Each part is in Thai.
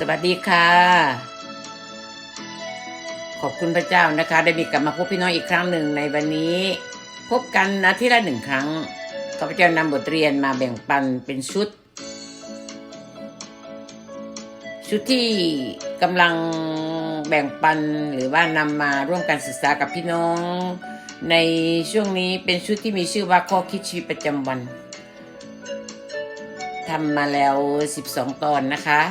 สวัสดีค่ะ ขอบคุณพระเจ้านะคะ ได้มีกลับมาพบพี่น้องอีกครั้งหนึ่งในวันนี้ พบกันอาทิตย์ละหนึ่งครั้งข้าพเจ้านำบทเรียนมาแบ่งปันเป็นชุด ชุดที่กำลังแบ่งปันหรือว่านำมาร่วมกันศึกษากับพี่น้อง ในช่วงนี้เป็นชุดที่มีชื่อว่าข้อคิดชีวิตประจำวันทำมาแล้ว 12 ตอนนะคะ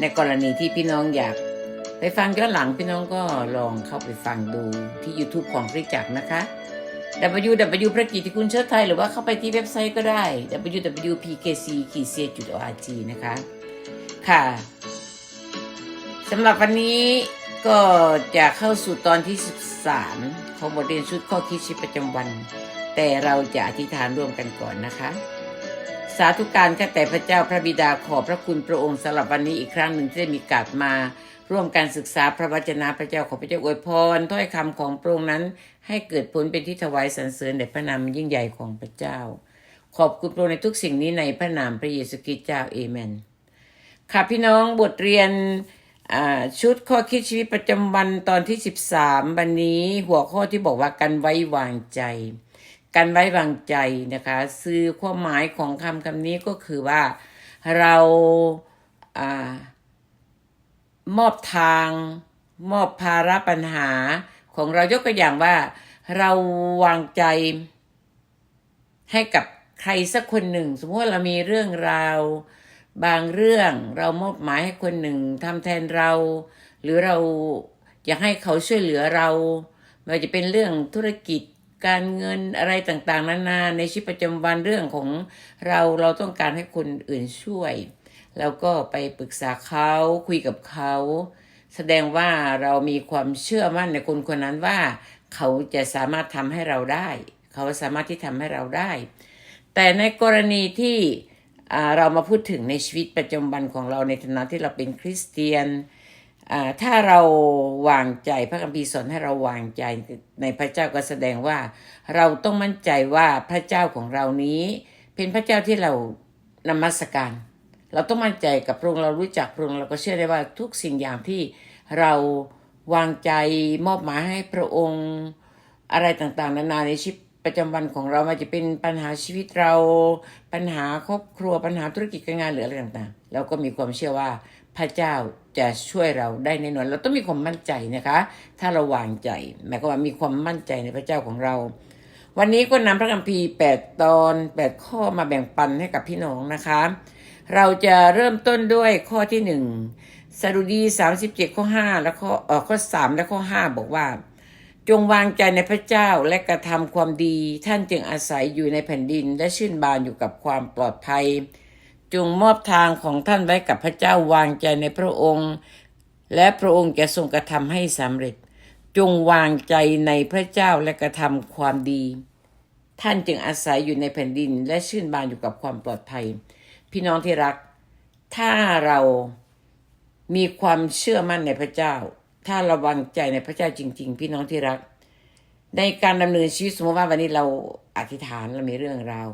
ในกรณีที่พี่น้องอยาก ไปฟังย้อนหลังพี่น้องก็ลองเข้าไปฟังดูที่ YouTube ของคริสจักรนะคะ www พระกิติคุณเชิดไทย หรือว่าเข้าไปที่เว็บไซต์ก็ได้ www.pkc.org นะคะ ค่ะสำหรับวันนี้ก็จะเข้าสู่ตอนที่ 13 ของบทเรียนชุดข้อคิดชีวิตประจำวัน แต่เราจะอธิษฐานร่วมกันก่อนนะคะ สาธุการข้าแต่พระเจ้าพระบิดาขอบพระคุณพระองค์สำหรับวันนี้อีกครั้งหนึ่งที่ได้มีกาสมา ร่วมการศึกษาพระวจนะพระเจ้าขอพระเจ้าอวยพรถ้อยคำของพระองค์นั้น ให้เกิดผลเป็นที่ถวายสรรเสริญแด่พระนามยิ่งใหญ่ของพระเจ้า ขอบคุณพระองค์ในทุกสิ่งนี้ในพระนามพระเยซูคริสต์เจ้าเอเมนค่ะพี่น้องบทเรียนชุดข้อคิดชีวิตประจำวันตอนที่ 13 วันนี้หัวข้อที่บอกว่าการไว้วางใจ การไว้วางใจนะคะซื้อความหมายของคำคำนี้ก็คือว่าเราอามอบทางมอบภาระปัญหาของเรายกตัวอย่างว่าเราวางใจให้กับใครสักคนหนึ่ง สมมติว่าเรามีเรื่องราวบางเรื่องเรามอบหมายให้คนหนึ่งทำแทนเรา หรือเราอยากให้เขาช่วยเหลือเราไม่ว่าจะเป็นเรื่องธุรกิจ การเงินอะไรต่างๆ นานาในชีวิตประจำวันเรื่องของเราเราต้องการให้คนอื่นช่วย แล้วก็ไปปรึกษาเขาคุยกับเขา แสดงว่าเรามีความเชื่อมั่นในคนคนนั้นว่า เขาจะสามารถทำให้เราได้ เขาสามารถที่ทำให้เราได้ แต่ในกรณีที่อ่าเรามาพูดถึงในชีวิตประจำวันของเราในฐานะที่เราเป็นคริสเตียน ถ้าเราวางใจพระคัมภีร์สอนให้เราวางใจในพระเจ้าก็แสดงว่า เราต้องมั่นใจว่าพระเจ้าของเรานี้ เป็นพระเจ้าที่เรานมัสการ เราต้องมั่นใจกับพระองค์เรารู้จักพระองค์เราก็เชื่อได้ว่าทุกสิ่งอย่างที่เราวางใจมอบหมายให้พระองค์อะไรต่างๆ นานาในชีวิตประจำวันของเรามันจะเป็นปัญหาชีวิตเรา ปัญหาครอบครัวปัญหาธุรกิจการงานหรืออะไรต่างๆ เราก็มีความเชื่อว่า พระเจ้าจะช่วยเราได้แน่นอนเราต้องมีความมั่นใจนะคะ ถ้าเราวางใจหมายความว่ามีความมั่นใจในพระเจ้าของเรา วันนี้ก็นำพระคัมภีร์8ตอน8ข้อมาแบ่งปันให้กับพี่น้องนะคะ เราจะเริ่มต้นด้วยข้อที่หนึ่งสดุดี37ข้อ5และข้อเออข้อ3และข้อ5บอกว่า จงวางใจในพระเจ้าและกระทำความดี ท่านจึงอาศัยอยู่ในแผ่นดินและชื่นบานอยู่กับความปลอดภัย จงมอบทางของท่านไว้กับพระเจ้าวางใจในพระองค์ และพระองค์จะทรงกระทำให้สำเร็จ จงวางใจในพระเจ้าและกระทำความดี ท่านจึงอาศัยอยู่ในแผ่นดินและชื่นบานอยู่กับความปลอดภัย พี่น้องที่รัก ถ้าเรามีความเชื่อมั่นในพระเจ้า ถ้าเราวางใจในพระเจ้าจริง ๆ พี่น้องที่รัก ในการดำเนินชีวิตสมมติว่าวันนี้เราอธิษฐานเรามีเรื่องราว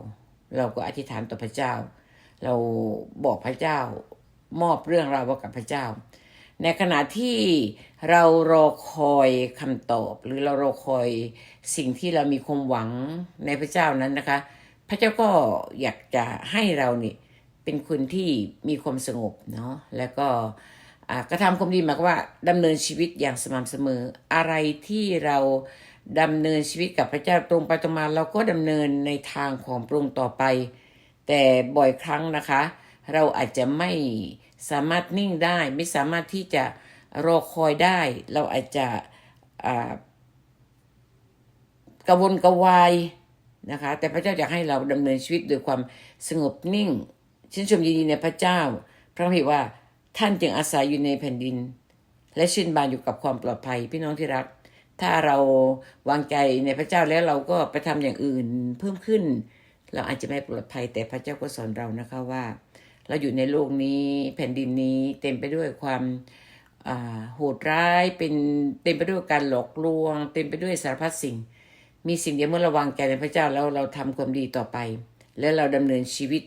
เราก็อธิษฐานต่อพระเจ้า เราบอกพระเจ้ามอบเรื่องราววกับพระเจ้า ในขณะที่เรารอคอยคำตอบ หรือเรารอคอยสิ่งที่เรามีความหวังในพระเจ้านั้นนะคะ พระเจ้าก็อยากจะให้เรานี่เป็นคนที่มีความสงบเนาะแล้วก็กระทำความดีหมายว่าดำเนินชีวิตอย่างสม่ำเสมอ อะไรที่เราดำเนินชีวิตกับพระเจ้าตรงไปตรงมา เราก็ดำเนินในทางของพระองค์ต่อไป แต่บ่อยครั้งนะคะ เราอาจจะไม่สามารถนิ่งได้ ไม่สามารถที่จะรอคอยได้ เราอาจจะกระวนกระวายนะคะ แต่พระเจ้าอยากให้เราดำเนินชีวิตโดยความสงบนิ่งชื่นชมยินดีในพระเจ้า พระคัมภีร์ว่าท่านจึงอาศัยอยู่ในแผ่นดิน และชื่นบานอยู่กับความปลอดภัยพี่น้องที่รัก ถ้าเราวางใจในพระเจ้าแล้วเราก็ไปทำอย่างอื่นเพิ่มขึ้น เราอาจจะไม่ปลอดภัย แต่พระเจ้าก็สอนเรานะคะว่า เราอยู่ในโลกนี้แผ่นดินนี้เต็มไปด้วยความโหดร้ายเป็นเต็มไปด้วยการหลอกลวง เต็มไปด้วยสารพัดสิ่ง มีสิ่งเดียวเมื่อราวางใจในพระเจ้าแล้วเราทำความดีต่อไป และเราดำเนินชีวิต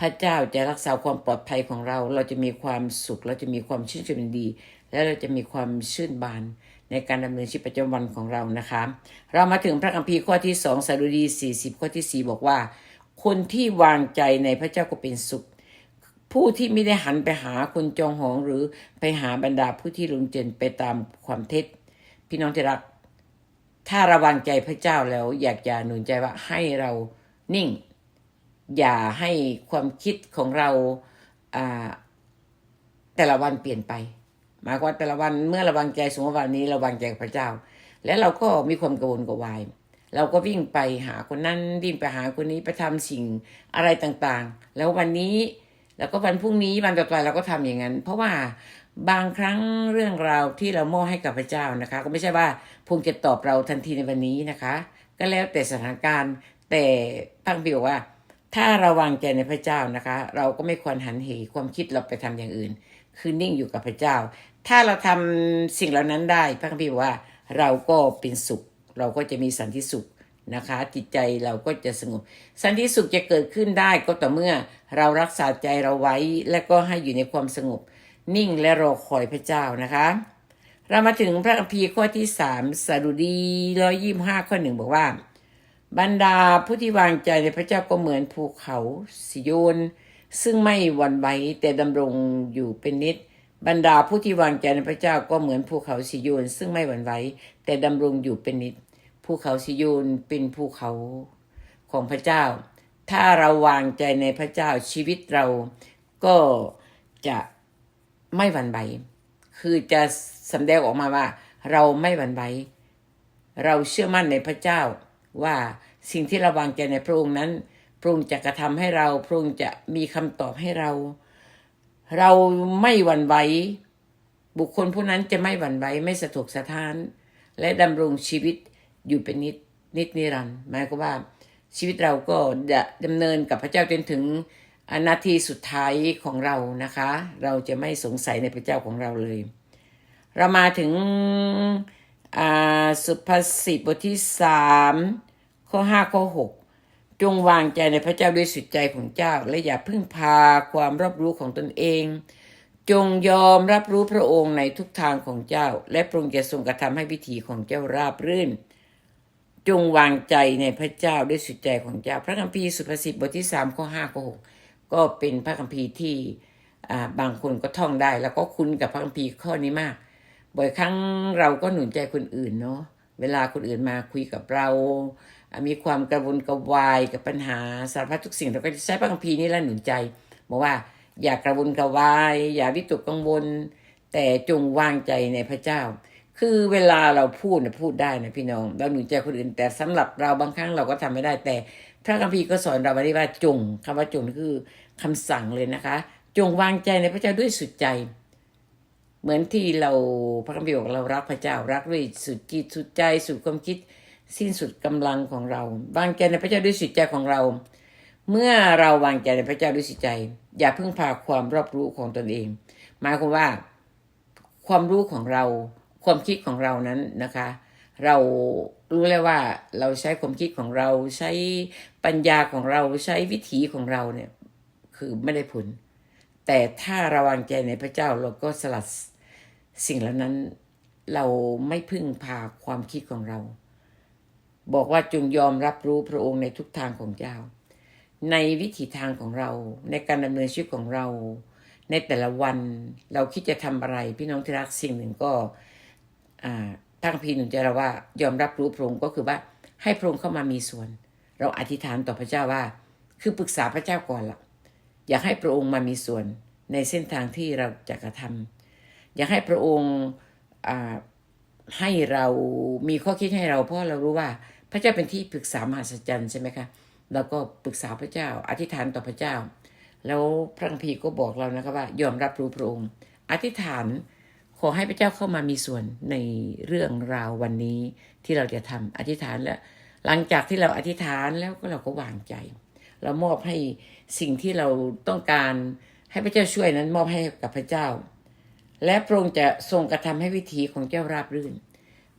พระเจ้าจะรักษาความปลอดภัยของเรา เราจะมีความสุข เราจะมีความชื่นชมยินดี และเราจะมีความชื่นบานในการดำเนินชีวิตประจำวันของเรานะคะ เรามาถึงพระคัมภีร์ข้อที่สองสดุดี40ข้อที่4บอกว่า คนที่วางใจในพระเจ้าก็เป็นสุข ผู้ที่ไม่ได้หันไปหาคนจองหองหรือไปหาบรรดาผู้ที่ลงเจนไปตามความเท็จ พี่น้องที่รัก ถ้าระวังใจพระเจ้าแล้ว อยากจะหนุนใจว่าให้เรานิ่ง อย่าให้ความคิดของเราแต่ละวันเปลี่ยนไป หมายความแต่ละวันเมื่อระวังใจสมมติวันนี้ระวังใจกับพระเจ้า แล้วเราก็มีความกระวนกระวาย เราก็วิ่งไปหาคนนั้นวิ่งไปหาคนนี้ไปทำสิ่งอะไรต่างๆ แล้ววันนี้แล้วก็วันพรุ่งนี้วันต่อไปเราก็ทำอย่างนั้น เพราะว่าบางครั้งเรื่องราวที่เรามอบให้กับพระเจ้านะคะ ก็ไม่ใช่ว่าพงจะตอบเราทันทีในวันนี้นะคะ ก็แล้วแต่สถานการณ์แต่พังบิบอกว่า ถ้าเราวางใจในพระเจ้านะคะ เราก็ไม่ควรหันเหความคิดเราไปทำอย่างอื่น คือนิ่งอยู่กับพระเจ้า ถ้าเราทำสิ่งเหล่านั้นได้ พระคัมภีร์บอกว่าเราก็เป็นสุข เราก็จะมีสันติสุขนะคะ จิตใจเราก็จะสงบ สันติสุขจะเกิดขึ้นได้ก็ต่อเมื่อเรารักษาใจเราไว้และก็ให้อยู่ในความสงบ นิ่งและรอคอยพระเจ้านะคะ เรามาถึงพระคัมภีร์ข้อที่สามสดุดีร้อยยี่ห้าข้อหนึ่งบอกว่า บรรดาผู้ที่วางใจในพระเจ้าก็เหมือนภูเขาสิโยน ซึ่งไม่หวั่นไหวแต่ดำรงอยู่เป็นนิด บรรดาผู้ที่วางใจในพระเจ้าก็เหมือนภูเขาสิโยนซึ่งไม่หวั่นไหวแต่ดำรงอยู่เป็นนิด ภูเขาสิโยนเป็นภูเขาของพระเจ้า ถ้าเราวางใจในพระเจ้าชีวิตเราก็จะไม่หวั่นไหวคือจะสำแดงออกมาว่า เราไม่หวั่นไหวเราเชื่อมั่นในพระเจ้าว่าสิ่งที่เราวางใจในพระองค์นั้น พระองค์จะกระทำให้เรา พระองค์จะมีคำตอบให้เรา เราไม่หวั่นไหวบุคคลผู้นั้นจะไม่หวั่นไหวไม่สะทกสะท้าน และดำรงชีวิตอยู่เป็นนิดนิดนิรันดร์หมายความว่าชีวิตเราก็จะดำเนินกับพระเจ้าจนถึงนาทีสุดท้ายของเรานะคะ เราจะไม่สงสัยในพระเจ้าของเราเลย เรามาถึงอสุภาษิตบทที่สามข้อห้าข้อหก จงวางใจในพระเจ้าด้วยสุดใจของเจ้า และอย่าพึ่งพาความรับรู้ของตนเอง จงยอมรับรู้พระองค์ในทุกทางของเจ้า และพระองค์จะทรงกระทำให้วิถีของเจ้าราบรื่น จงวางใจในพระเจ้าด้วยสุดใจของเจ้า พระคัมภีร์สุภาษิตบทที่สามข้อห้าข้อหกก็เป็นพระคัมภีร์ที่อ่าบางคนก็ท่องได้ แล้วก็คุ้นกับพระคัมภีร์ข้อนี้มาก บ่อยครั้งเราก็หนุนใจคนอื่นเนาะเวลาคนอื่นมาคุยกับเรา มีความกระวนกระวายกับปัญหาสารพัดทุกสิ่งเราก็จะใช้พระคัมภีร์นี่แหละหนุนใจบอกว่าอย่ากระวนกระวาย อย่าวิตกกังวล แต่จงวางใจในพระเจ้า คือเวลาเราพูดนะพูดได้นะพี่น้อง เราหนุนใจคนอื่น แต่สำหรับเราบางครั้งเราก็ทำไม่ได้แต่พระคัมภีร์ก็สอนเราไว้ว่าจงคำว่าจงคือคำสั่งเลยนะคะ จงวางใจในพระเจ้าด้วยสุดใจ เหมือนที่เราพระคัมภีร์บอกเรารักพระเจ้ารักด้วยสุดจิตสุดใจสุดความคิด สิ้นสุดกำลังของเรา วางใจในพระเจ้าด้วยสุดใจของเรา เมื่อเราวางใจในพระเจ้าด้วยสุดใจ อย่าพึ่งพาความรอบรู้ของตนเอง หมายความว่าความรู้ของเรา ความคิดของเรานั้นนะคะ เรารู้แล้วว่าเราใช้ความคิดของเราใช้ปัญญาของเราใช้วิถีของเราเนี่ยคือไม่ได้ผล แต่ถ้าเราวางใจในพระเจ้าเราก็สลัดสิ่งเหล่านั้นเราไม่พึ่งพาความคิดของเรา บอกว่าจงยอมรับรู้พระองค์ในทุกทางของเจ้า ในวิถีทางของเรา ในการดำเนินชีวิตของเรา ในแต่ละวันเราคิดจะทำอะไร พี่น้องที่รักสิ่งหนึ่งก็ตั้งพีหนุนใจเราว่ายอมรับรู้พระองค์ก็คือว่าให้พระองค์เข้ามามีส่วน เราอธิษฐานต่อพระเจ้าว่า คือปรึกษาพระเจ้าก่อนละ่ะ อยากให้พระองค์มามีส่วนในเส้นทางที่เราจะกระทำอยากให้พระองค์ให้เรามีข้อคิดให้เราเพราะเรารู้ว่า พระเจ้าเป็นที่ปรึกษามหัศจรรย์ใช่ไหมคะเราก็ปรึกษาพระเจ้า อธิษฐานต่อพระเจ้า แล้วพระคัมภีร์ก็บอกเรานะคะว่ายอมรับรู้พระองค์ อธิษฐานขอให้พระเจ้าเข้ามามีส่วนในเรื่องราววันนี้ที่เราจะทำอธิษฐานแล้วหลังจากที่เราอธิษฐานแล้วก็เราก็วางใจ เรามอบให้สิ่งที่เราต้องการให้พระเจ้าช่วยนั้นมอบให้กับพระเจ้า และพระองค์จะทรงกระทำให้วิถีของเจ้าราบรื่น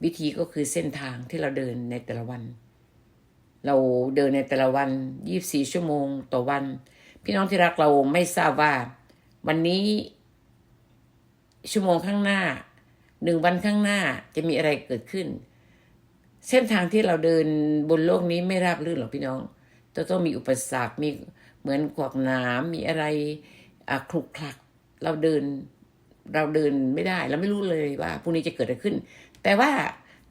วิธีก็คือเส้นทางที่เราเดินในแต่ละวัน เราเดินในแต่ละวัน24ชั่วโมงต่อวัน พี่น้องที่รักเราไม่ทราบว่า วันนี้ ชั่วโมงข้างหน้าหนึ่งวันข้างหน้าจะมีอะไรเกิดขึ้น เส้นทางที่เราเดินบนโลกนี้ไม่ราบรื่นหรอกพี่น้องจะต้องมีอุปสรรคมีเหมือนขวากหนามมีอะไรอะคลุกคลัก เราเดิน เราเดินไม่ได้ เราไม่รู้เลยว่าพรุ่งนี้จะเกิดอะไรขึ้น แต่ว่า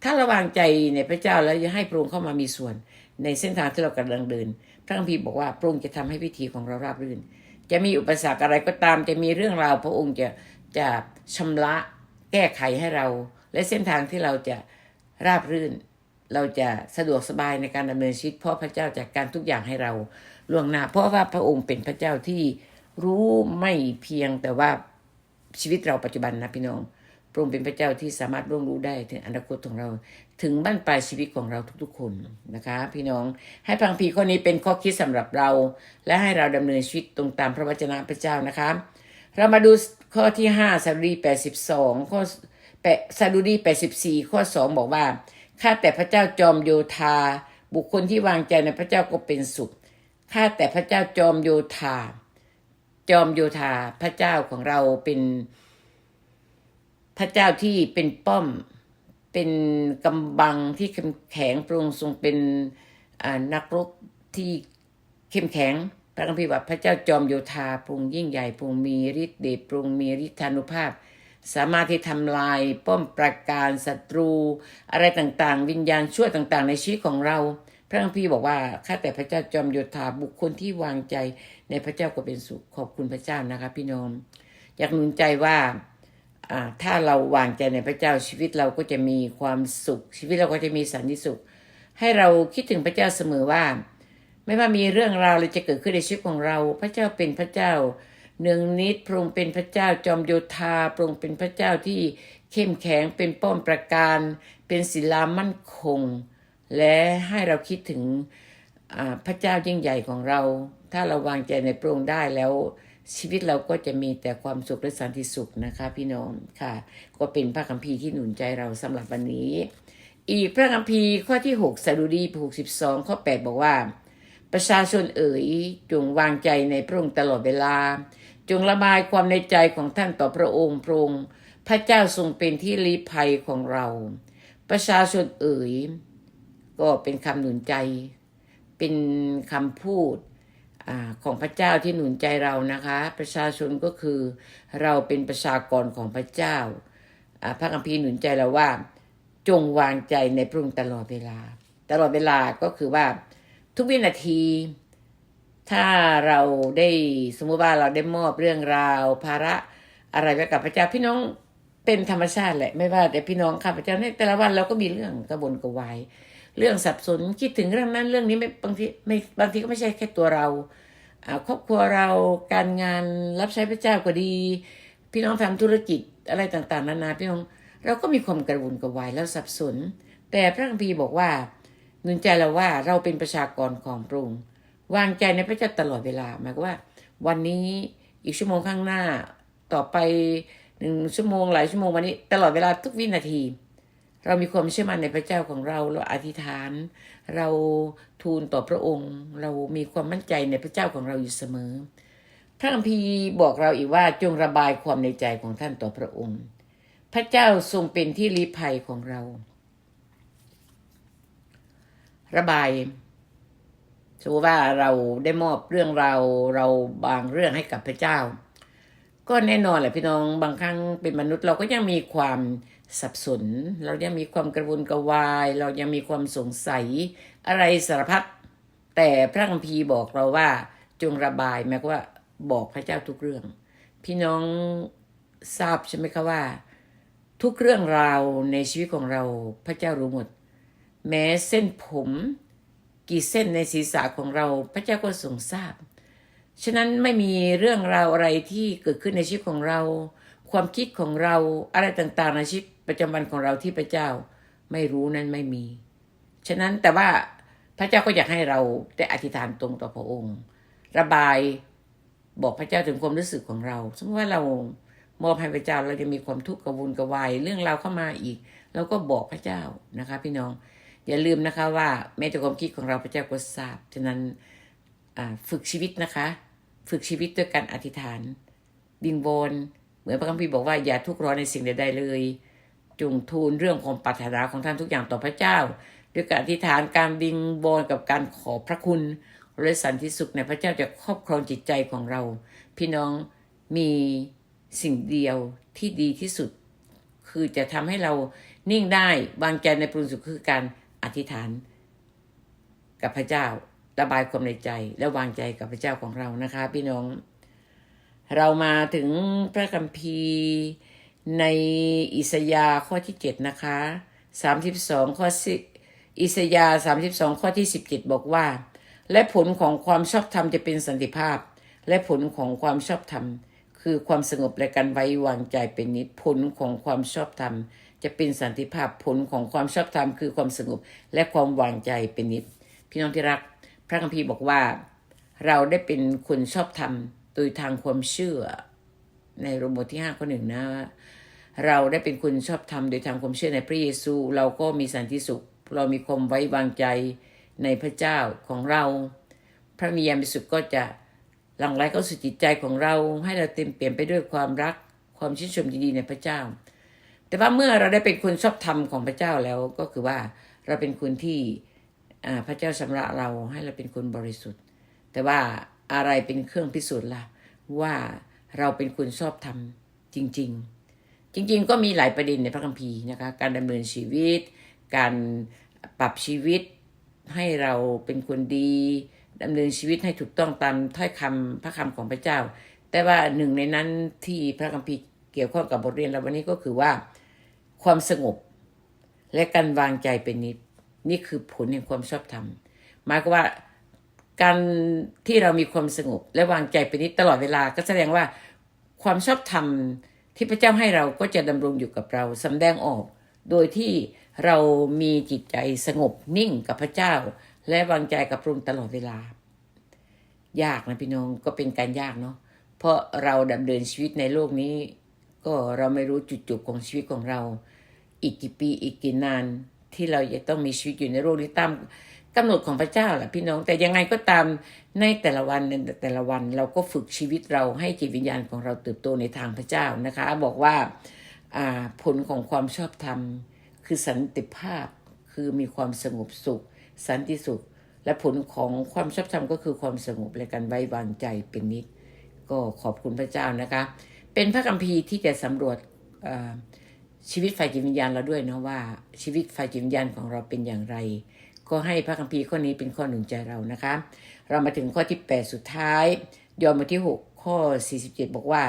ถ้าราวางใจในพระเจ้าแล้วจะให้พระองค์เข้ามามีส่วน ในเส้นทางที่เรากำลังเดิน พระคัมภีร์บอกว่าพระองค์จะทำให้พิธีของเราราบรื่น จะมีอุปสรรคอะไรก็ตาม จะมีเรื่องราวพระองค์จะจะชำระแก้ไขให้เรา และเส้นทางที่เราจะราบรื่น เราจะสะดวกสบายในการดำเนินชีวิตเพราะพระเจ้าจัดการทุกอย่างให้เราล่วงหน้า เพราะว่าพระองค์เป็นพระเจ้าที่รู้ไม่เพียงแต่ว่า ชีวิตเราปัจจุบันนะพี่น้องพระองค์เป็นพระเจ้าที่สามารถร่วงรู้ได้ถึงอนาคตของเรา ถึงบ้านปลายชีวิตของเราทุกๆคนนะคะ พี่น้องให้พังพีข้อนี้เป็นข้อคิดสำหรับเรา และให้เราดำเนินชีวิตตรงตามพระวจนะพระเจ้านะคะ เรามาดูข้อที่ห้าสดุดีแปดสิบสองข้อแปดสดุดีแปดสิบสี่ข้อสองบอกว่าข้าแต่พระเจ้าจอมโยธา บุคคลที่วางใจในพระเจ้าก็เป็นสุขข้าแต่พระเจ้าจอมโยธา จอมโยธาพระเจ้าของเราเป็นพระเจ้าที่เป็นป้อมเป็นกำบังที่เข้มแข็งพระองค์ทรงเป็นนักรบที่เข้มแข็ง พระคัมภีร์ว่าพระเจ้าจอมโยธาพระองค์ยิ่งใหญ่พระองค์มีฤทธิ์เดชพระองค์มีฤทธานุภาพ สามารถที่ทำลายป้อมปราการศัตรู อะไรต่างๆ วิญญาณชั่วต่างๆ ในชีวิตของเรา พระคัมภีร์บอกว่าข้าแต่พระเจ้าจอมโยธาบุคคลที่วางใจในพระเจ้าก็เป็นสุขขอบคุณพระเจ้านะคะ พี่น้องอยากหนุนใจว่าถ้าเราวางใจในพระเจ้าชีวิตเราก็จะมีความสุข ชีวิตเราก็จะมีสันติสุข ให้เราคิดถึงพระเจ้าเสมอว่า ไม่ว่ามีเรื่องราวอะไรจะเกิดขึ้นในชีวิตของเรา พระเจ้าเป็นพระเจ้าเนืองนิดพระองค์เป็นพระเจ้าจอมโยธาพระองค์เป็นพระเจ้าที่เข้มแข็งเป็นป้อมประการ เป็นศิลามั่นคง และให้เราคิดถึงพระเจ้ายิ่งใหญ่ของเรา ถ้าเราวางใจในพระองค์ได้แล้วชีวิตเราก็จะมีแต่ความสุขและสันติสุขนะคะ พี่น้องค่ะ ก็เป็นพระคัมภีร์ที่หนุนใจเราสำหรับวันนี้ อีกพระคัมภีร์ข้อที่ 6สดุดี62ข้อ8บอกว่า ประชาชนเอ๋ยจงวางใจในพระองค์ตลอดเวลา จงระบายความในใจของท่านต่อพระองค์พระองค์พระเจ้าทรงเป็นที่ลี้ภัยของเรา ประชาชนเอ๋ย ก็เป็นคำหนุนใจ เป็นคำพูดอของพระเจ้าที่หนุนใจเรานะคะ ประชาชนก็คือเราเป็นประชากรของพระเจ้าอ่าพระคัมภีร์หนุนใจเราว่า จงวางใจในพระองค์ตลอดเวลา ตลอดเวลาก็คือว่าทุกวินาที ถ้าเราได้สมมติว่าเราได้มอบเรื่องราว ภาระอะไรไว้กับพระเจ้าพี่น้องเป็นธรรมชาติแหละไม่ว่าแต่พี่น้องข้าพเจ้าในแต่ละวันเราก็มีเรื่องกระวนกระวาย เรื่องสับสนคิดถึงเรื่องนั้นเรื่องนี้ไม่บางทีไม่บางทีก็ไม่ใช่แค่ตัวเราครอบครัวเราการงานรับใช้พระเจ้าก็ดี พี่น้องทำธุรกิจอะไรต่างๆ นานาพี่น้องเราก็มีความกระวนกระวายแล้วสับสน แต่พระคัมภีร์บอกว่าหนุนใจเราว่าเราเป็นประชากรของพระองค์วางใจในพระเจ้าตลอดเวลาหมายความว่า วันนี้อีกชั่วโมงข้างหน้าต่อไปหนึ่งชั่วโมงหลายชั่วโมงวันนี้ ตลอดเวลาทุกวินาที เรามีความเชื่อมั่นในพระเจ้าของเราเราอธิษฐาน เราทูลต่อพระองค์ เรามีความมั่นใจในพระเจ้าของเราอยู่เสมอ พระคัมภีร์บอกเราอีกว่าจงระบายความในใจของท่านต่อพระองค์ พระเจ้าทรงเป็นที่ลี้ภัยของเรา ระบายสมมติว่าเราได้มอบเรื่องเราเราบางเรื่องให้กับพระเจ้า ก็แน่นอนแหละพี่น้องบางครั้งเป็นมนุษย์เราก็ยังมีความ สับสน เรายังมีความกระวนกระวาย เรายังมีความสงสัย อะไรสารพัดแต่พระคัมภีร์บอกเราว่าจงระบายหมายความว่าบอกพระเจ้าทุกเรื่อง พี่น้องทราบใช่ไหมคะว่า ทุกเรื่องราวในชีวิตของเราพระเจ้ารู้หมด แม้เส้นผม กี่เส้นในศีรษะของเราพระเจ้าก็ทรงทราบ ฉะนั้นไม่มีเรื่องราวอะไรที่เกิดขึ้นในชีวิตของเรา ความคิดของเราอะไรต่างๆในชีวิต ประจำวันของเราที่พระเจ้าไม่รู้นั้นไม่มี ฉะนั้นแต่ว่าพระเจ้าก็อยากให้เราได้อธิษฐานตรงต่อพระองค์ ระบายบอกพระเจ้าถึงความรู้สึกของเรา สมมติว่าเรามอบให้พระเจ้าเราจะมีความทุกข์กระวนกระวายเรื่องราวเข้ามาอีกเราก็บอกพระเจ้านะคะ พี่น้องอย่าลืมนะคะว่าแม้แต่ความคิดของเราพระเจ้าก็ทราบฉะนั้นฝึกชีวิตนะคะ ฝึกชีวิตด้วยการอธิษฐาน วิงวอนเหมือนพระคัมภีร์บอกว่าอย่าทุกข์ร้อนในสิ่งใดๆเลย จงทูลเรื่องของปรารถนาของท่านทุกอย่างต่อพระเจ้า ด้วยการอธิษฐานการวิงวอนกับการขอพระคุณและสันติสุขในพระเจ้าจะครอบครองจิตใจของเรา พี่น้องมีสิ่งเดียวที่ดีที่สุด คือจะทำให้เรานิ่งได้วางใจในพระองสุขคือการอธิษฐาน กับพระเจ้าระบายความในใจและวางใจกับพระเจ้าของเรานะคะ พี่น้อง เรามาถึงพระคัมภีร์ ในอิสยาห์ข้อที่7นะคะ32ข้อสิอิสยาห์32ข้อที่17บอกว่า และผลของความชอบธรรมจะเป็นสันติภาพ และผลของความชอบธรรม คือความสงบและการไว้วางใจเป็นนิดผลของความชอบธรรม จะเป็นสันติภาพผลของความชอบธรรม คือความสงบและความวางใจเป็นนิด พี่น้องที่รัก พระคัมภีร์บอกว่า เราได้เป็นคนชอบธรรมโดยทางความเชื่อ ในโรมบทที่5ข้อหนึ่งนะ เราได้เป็นคนชอบธรรมโดยทางความเชื่อในพระเยซู เราก็มีสันติสุข เรามีความไว้วางใจในพระเจ้าของเรา พระมียามบริสุทธิ์ก็จะหลั่งไหลเข้าสู่จิตใจของเรา ให้เราเต็มเปลี่ยนไปด้วยความรัก ความชื่นชมยินดีในพระเจ้า แต่ว่าเมื่อเราได้เป็นคนชอบธรรมของพระเจ้าแล้วก็คือว่าเราเป็นคนที่พระเจ้าชำระเราให้เราเป็นคนบริสุทธิ์ แต่ว่าอะไรเป็นเครื่องพิสูจน์ล่ะว่าเราเป็นคนชอบธรรมจริง ๆ จริงๆ ก็มีหลายประเด็นในพระคัมภีร์นะคะ การดำเนินชีวิต การปรับชีวิตให้เราเป็นคนดีดำเนินชีวิตให้ถูกต้องตามถ้อยคำพระคำของพระเจ้า แต่ว่าหนึ่งในนั้นที่พระคัมภีร์เกี่ยวข้องกับบทเรียนเราวันนี้ก็คือว่าความสงบและการวางใจเป็นนิดนี่คือผลแห่งความชอบธรรมหมายความว่าการที่เรามีความสงบและวางใจเป็นนิดตลอดเวลาก็แสดงว่าความชอบธรรม ที่พระเจ้าให้เราก็จะดำรงอยู่กับเราสำแดงออก โดยที่เรามีจิตใจสงบนิ่งกับพระเจ้า และวางใจกับพระองค์ตลอดเวลา ยากนะพี่น้องก็เป็นการยากเนาะเพราะเราดำเนินชีวิตในโลกนี้ ก็เราไม่รู้จุดจบของชีวิตของเรา อีกกี่ปีอีกกี่นานที่เราจะต้องมีชีวิตอยู่ในโลกนี้ตาม กำหนดของพระเจ้าแหละพี่น้อง แต่ยังไงก็ตามในแต่ละวันในแต่ละวันเราก็ฝึกชีวิตเราให้จิตวิญญาณของเราเติบโตในทางพระเจ้านะคะ บอกว่าผลของความชอบธรรม คือสันติภาพคือมีความสงบสุข สันติสุข และผลของความชอบธรรมก็คือความสงบและการไว้วางใจเป็นนิด ก็ขอบคุณพระเจ้านะคะ เป็นพระคัมภีร์ที่จะสำรวจชีวิตฝ่ายจิตวิญญาณเราด้วยนะว่าชีวิตฝ่ายจิตวิญญาณของเราเป็นอย่างไร ก็ให้พระคัมภีร์ข้อนี้เป็นข้อหนุนใจเรานะคะ เรามาถึงข้อที่ 8 สุดท้าย ยอห์นบทที่ 6 ข้อ 47 บอกว่า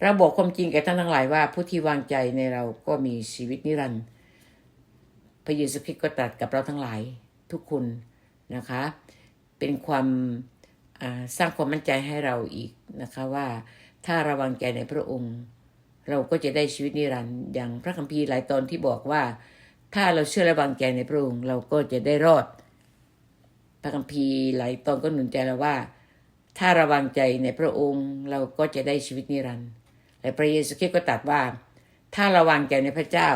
เราบอกความจริงแก่ท่านทั้งหลายว่าผู้ที่วางใจในเราก็มีชีวิตนิรันดร์พระเยซูคริสต์ก็ตรัสกับเราทั้งหลายทุกคนนะคะ เป็นความสร้างความมั่นใจให้เราอีกนะคะว่าถ้าระวังใจในพระองค์ เราก็จะได้ชีวิตนิรันดร์อย่างพระคัมภีร์หลายตอนที่บอกว่า ถ้าเราเชื่อและวางใจในพระองค์เราก็จะได้รอด พระคัมภีร์หลายตอนก็หนุนใจเราว่า ถ้าระวังใจในพระองค์เราก็จะได้ชีวิตนิรันดร์และพระเยซูคริสต์ก็ตรัสว่า ถ้าระวังใจในพระเจ้า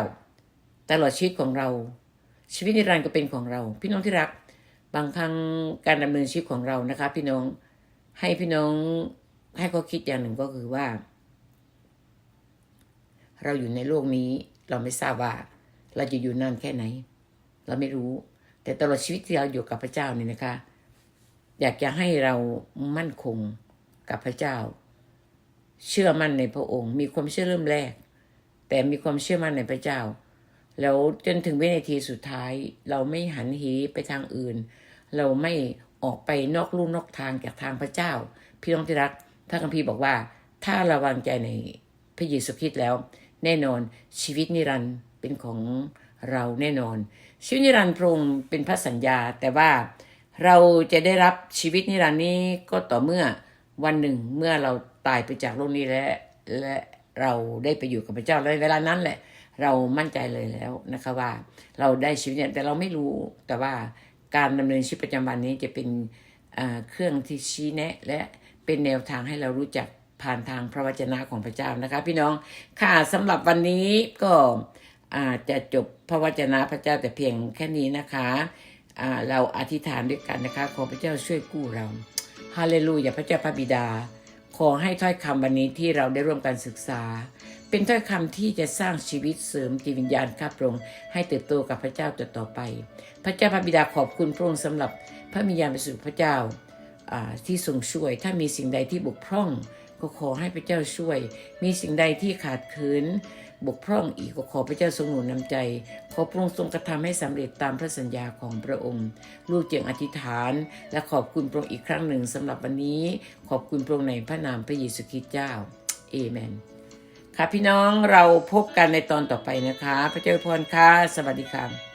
ตลอดชีวิตของเรา ชีวิตนิรันดร์ก็เป็นของเรา พี่น้องที่รัก บางครั้งการดำเนินชีวิตของเรานะคะ พี่น้องให้พี่น้องให้ข้อคิดอย่างหนึ่งก็คือว่า เราอยู่ในโลกนี้เราไม่ทราบว่า เราจะอยู่นานแค่ไหน เราไม่รู้ แต่ตลอดชีวิตที่เราอยู่กับพระเจ้านี่นะคะ อยากจะให้เรามั่นคงกับพระเจ้า เชื่อมั่นในพระองค์ มีความเชื่อเริ่มแรก แต่มีความเชื่อมั่นในพระเจ้า แล้วจนถึงวินาทีสุดท้าย เราไม่หันเหไปทางอื่น เราไม่ออกไปนอกลู่นอกทางจากทางพระเจ้า พี่น้องที่รักพระคัมภีร์บอกว่า ถ้าเราวางใจในพระเยซูคริสต์แล้ว แน่นอนชีวิตนิรันดร์ เป็นของเราแน่นอน ชีวิตนิรันดร์พรงค์เป็นพระสัญญา แต่ว่าเราจะได้รับชีวิตนิรันดร์นี้ก็ต่อเมื่อวันหนึ่งเมื่อเราตายไปจากโลกนี้และและเราได้ไปอยู่กับพระเจ้าแล้วเวลานั้นแหละ เรามั่นใจเลยแล้วนะคะว่า เราได้ชีวิตเนี่ยแต่เราไม่รู้แต่ว่าการดำเนินชีวิตประจำวันนี้จะเป็นเครื่องที่ชี้แนะ และเป็นแนวทางให้เรารู้จักผ่านทางพระวจนะของพระเจ้านะคะ พี่น้องค่ะสำหรับวันนี้ก็ จจะจบพระวจนะพระเจ้าแต่เพียงแค่นี้นะคะเราอธิษฐานด้วยกันนะคะ ขอพระเจ้าช่วยกู้เราฮาเลลูยาพระเจ้าพระบิดา ขอให้ถ้อยคำวันนี้ที่เราได้ร่วมกันศึกษา เป็นถ้อยคำที่จะสร้างชีวิตเสริมจิตวิญญาณข้าพระองค์ให้เติบโตกับพระเจ้าต่อตอไป พระเจ้าพระบิดาขอบคุณพระองค์สำหรับพระมิญญาณบริสุทธิ์พระเจ้าที่ทรงช่วย ถ้ามีสิ่งใดที่บกพร่อง ก็ขอให้พระเจ้าช่วย มีสิ่งใดที่ขาดเขิน บกพร่องอีกก็ขอพระเจ้าทรงหนุนนำใจ ขอพระองค์ทรงกระทำให้สำเร็จตามพระสัญญาของพระองค์ ลูกจึงอธิษฐาน และขอบคุณพระองค์อีกครั้งหนึ่งสำหรับวันนี้ ขอบคุณพระองค์ในพระนามพระเยซูคริสต์เจ้าเอเมนค่ะพี่น้องเราพบกันในตอนต่อไปนะคะ พระเจ้าพรค่ะสวัสดีค่ะ